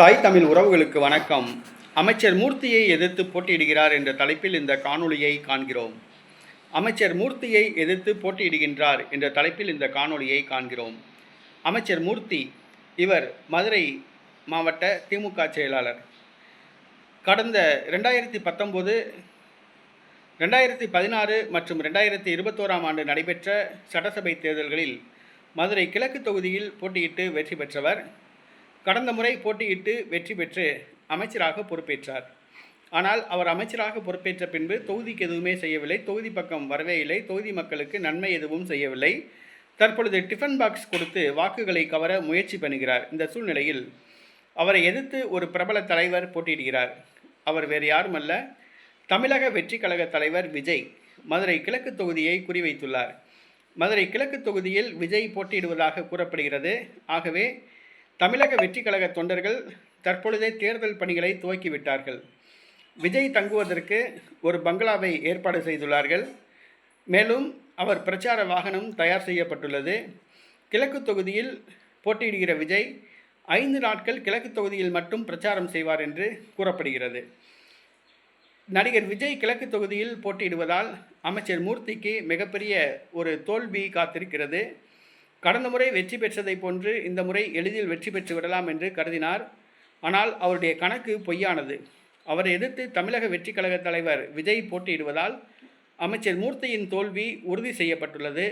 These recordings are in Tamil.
தாய் தமிழ் உறவுகளுக்கு வணக்கம். அமைச்சர் மூர்த்தியை எதிர்த்து போட்டியிடுகிறார் என்ற தலைப்பில் இந்த காணொளியை காண்கிறோம். அமைச்சர் மூர்த்தியை எதிர்த்து போட்டியிடுகின்றார் என்ற தலைப்பில் இந்த காணொளியை காண்கிறோம். அமைச்சர் மூர்த்தி இவர் மதுரை மாவட்ட திமுக செயலாளர். கடந்த ரெண்டாயிரத்தி பத்தொம்போது ரெண்டாயிரத்தி பதினாறு மற்றும் ரெண்டாயிரத்தி இருபத்தோராம் ஆண்டு நடைபெற்ற சட்டசபை தேர்தல்களில் மதுரை கிழக்கு தொகுதியில் போட்டியிட்டு வெற்றி பெற்றவர் கடந்த முறை போட்டியிட்டு வெற்றி பெற்று அமைச்சராக பொறுப்பேற்றார். ஆனால் அவர் அமைச்சராக பொறுப்பேற்ற பின்பு தொகுதிக்கு எதுவுமே செய்யவில்லை. தொகுதி பக்கம் வரவே இல்லை. தொகுதி மக்களுக்கு நன்மை எதுவும் செய்யவில்லை. தற்பொழுது டிஃபன் பாக்ஸ் கொடுத்து வாக்குகளை கவர முயற்சி பண்ணுகிறார். இந்த சூழ்நிலையில் அவரை எதிர்த்து ஒரு பிரபல தலைவர் போட்டியிடுகிறார். அவர் வேறு யாருமல்ல. தமிழக வெற்றி கழக தலைவர் விஜய் மதுரை கிழக்கு தொகுதியை குறிவைத்துள்ளார். மதுரை கிழக்கு தொகுதியில் விஜய் போட்டியிடுவதாக கூறப்படுகிறது. ஆகவே தமிழக வெற்றி கழக தொண்டர்கள் தற்பொழுதே தேர்தல் பணிகளை துவக்கிவிட்டார்கள். விஜய் தங்குவதற்கு ஒரு பங்களாவை ஏற்பாடு செய்துள்ளார்கள். மேலும் அவர் பிரச்சார வாகனம் தயார் செய்யப்பட்டுள்ளது. கிழக்கு தொகுதியில் போட்டியிடுகிற விஜய் ஐந்து நாட்கள் கிழக்கு தொகுதியில் மட்டும் பிரச்சாரம் செய்வார் என்று கூறப்படுகிறது. நடிகர் விஜய் கிழக்கு தொகுதியில் போட்டியிடுவதால் அமைச்சர் மூர்த்திக்கு மிகப்பெரிய ஒரு தோல்வி காத்திருக்கிறது. கடந்த முறை வெற்றி பெற்றதைப் போன்று இந்த முறை எளிதில் வெற்றி பெற்று விடலாம் என்று கருதினார். ஆனால் அவருடைய கணக்கு பொய்யானது. அவரை எதிர்த்து தமிழக வெற்றி கழக தலைவர் விஜய் போட்டியிடுவதால் அமைச்சர் மூர்த்தியின் தோல்வி உறுதி செய்யப்பட்டுள்ளது.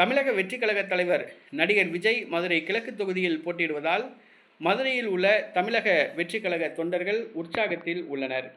தமிழக வெற்றி கழக தலைவர் நடிகர் விஜய் மதுரை கிழக்கு தொகுதியில் போட்டியிடுவதால் மதுரையில் உள்ள தமிழக வெற்றி கழக தொண்டர்கள் உற்சாகத்தில் உள்ளனர்.